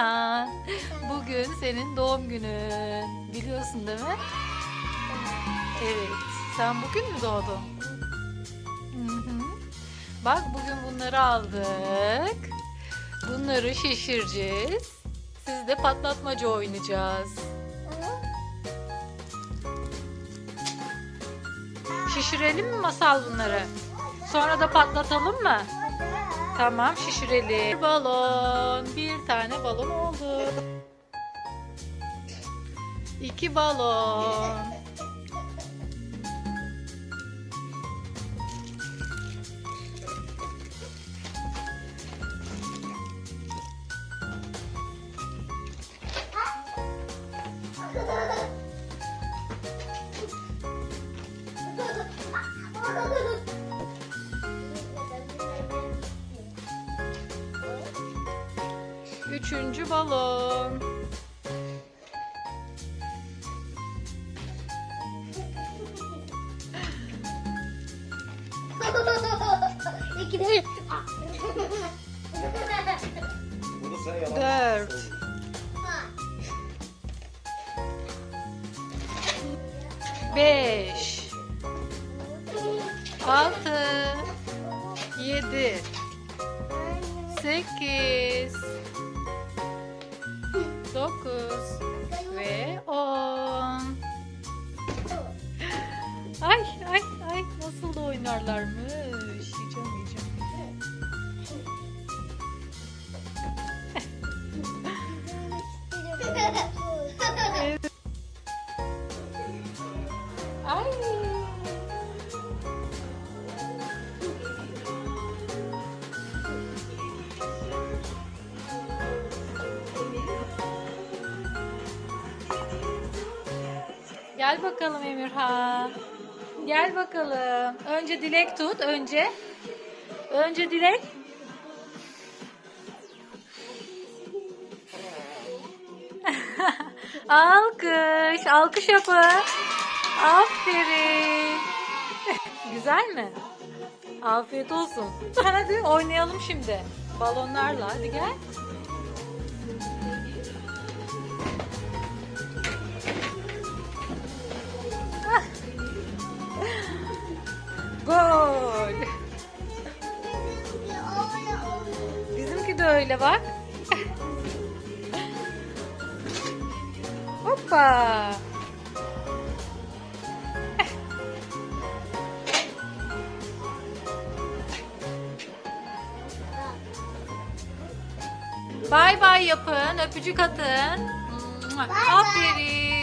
Emirhan. Bugün senin doğum günün. Biliyorsun değil mi? Evet. Sen bugün mü doğdun? Bak bugün bunları aldık. Bunları şişireceğiz. Siz de patlatmaca oynayacağız. Şişirelim mi masal bunları? Sonra da patlatalım mı? Tamam şişirelim. Balon. Tane balon oldu. İki balon. Üçüncü balon. Dört. Beş. Altı. Yedi. Sekiz. Dokuz. Ve on. Ay ay ay nasıl da oynarlarmış. Gel bakalım Emirhan. Gel bakalım. Önce dilek tut. Önce. Önce dilek. Alkış. Alkış yapın. Aferin. Güzel mi? Afiyet olsun. Hadi oynayalım şimdi. Balonlarla. Hadi gel. De öyle bak. Hoppa. Bay bay yapın. Öpücük atın. bay. Aferin.